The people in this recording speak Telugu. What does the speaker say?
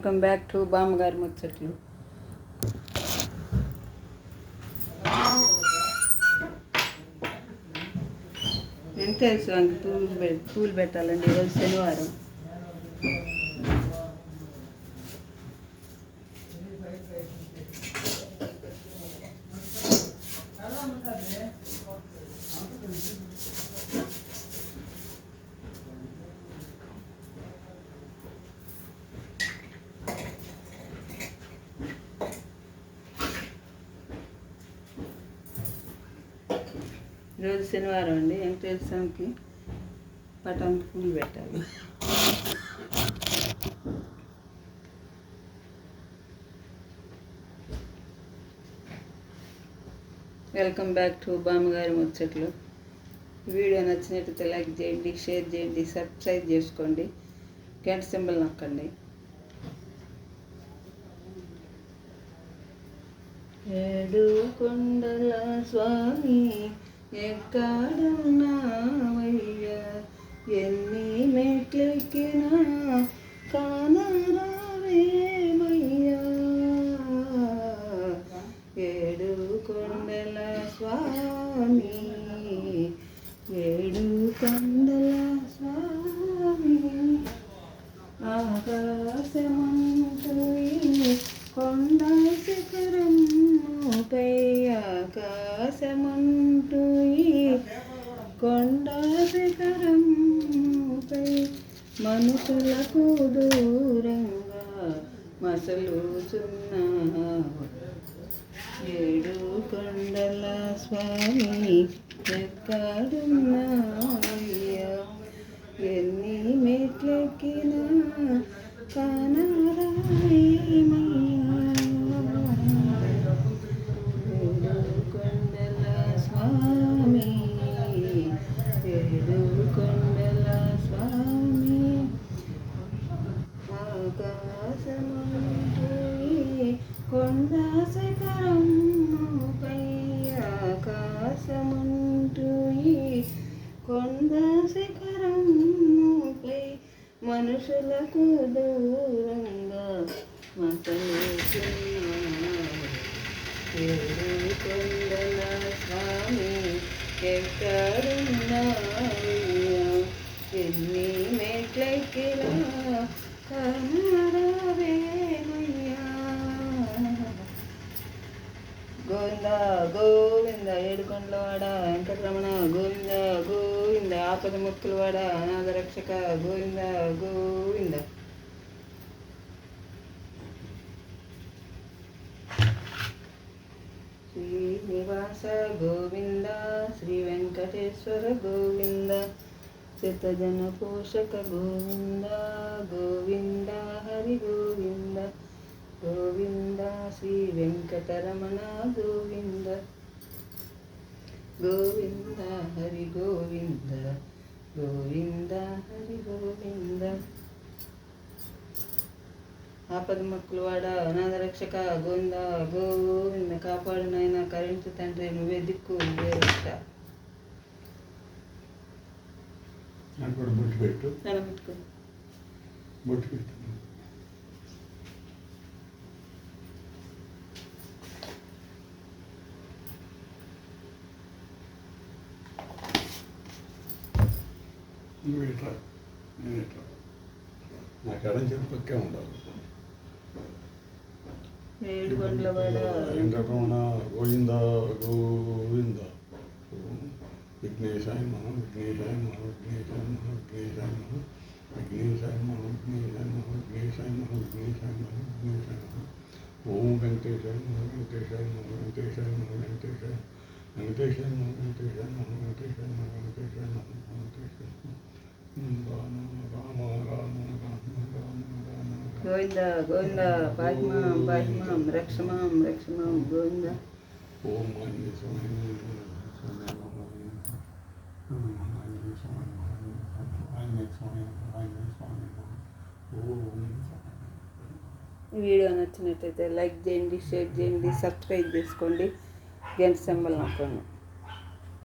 వెల్కమ్ బ్యాక్ టు బామ్మగారి ముచ్చట్లు ఎంత తెలుసు పూలు పూలు పెట్టాలండి ఈరోజు శనివారం. ఈరోజు శనివారం అండి వెంకటేశ్వర స్వామికి పటానికి పూలు పెట్టాలి. వెల్కమ్ బ్యాక్ టు బామ్మగారి ముచ్చట్లు. వీడియో నచ్చినట్లయితే లైక్ చేయండి షేర్ చేయండి సబ్స్క్రైబ్ చేసుకోండి. గంట సింబల్ నొక్కండి. ఏడు కొండల స్వామి ఎక్కడున్నావయ్యా ఎన్ని మెట్లెక్కినా కానరావేమయ్యా ఏడు కొండల స్వామి ఏడు కొండల స్వామి ఆకాశమంటూ కొండ శిఖరముపై ఆకాశమంటూ మనుషులకు దూరంగా మసలుచున్నావు. ఏడు కొండల స్వామి ఎక్కడున్నాయ్యా ఎన్ని మెట్లెక్కినా కానా మనుషులకు దూరంగా మతలుకొండల స్వామి. ఎక్కడున్నావు? ఎన్ని మెట్లెక్కిలా కన్నా వాడ వెంకటరమణ గోవింద గోవింద ఆపద ముక్కులవాడ అనాథ రక్షక గోవింద గోవింద. శ్రీనివాస గోవింద శ్రీ వెంకటేశ్వర గోవింద శతజన పోషక గోవింద గోవింద హరి గోవింద గోవింద శ్రీ వెంకటరమణ గోవింద. గోవింద హరి గోవింద గోవింద హరి గోవింద ఆపద మొక్కులు వాడ అనాథ రక్షక గోవింద గోవింద కాపాడు నాయన కరెంటు తండ్రి నువ్వే దిక్కు నువ్వే రక్ష పెట్టు బొట్టు పెట్టు నువ్వు ఇట్లా నేను ఇట్లా నాకు ఎడం చెప్పి పక్కే ఉండాలి ఏడు గంటల వాడ వెంకటరమణ గోవింద గోవింద విఘ్నేశాయ మహ విఘ్నేశాయ మహ విఘ్నేశాయ మహ విఘ్నేశాయ మహ విఘ్నేశాయ మహ విఘ్నేశాయ మహ విఘ్నేశాయ మహ విఘ్నేశాయ మహ విఘ్నేశాయ మహ ఓం వెంకటేశాయ మహ వెంకటేశాయ మహ వెంకటేశాయ మహ వెంకటేశాయ వెంకటేశాయ మహ వెంకటేశాయ మహ వెంకటేశాయ రామ రామ రామ రామ గోవింద గోవింద పాహిమాం పాహిమాం రక్షమాం రక్షమాం గోవింద. ఓం ఆంజనేయ స్వామి ఆంజనేయ స్వామి ఆంజనేయ స్వామి ఆంజనేయ స్వామి ఓం వీడియో నచ్చినట్టయితే లైక్ చేయండి షేర్ చేయండి సబ్స్క్రైబ్ చేసుకోండి. గంట సింబల్ నొక్కండి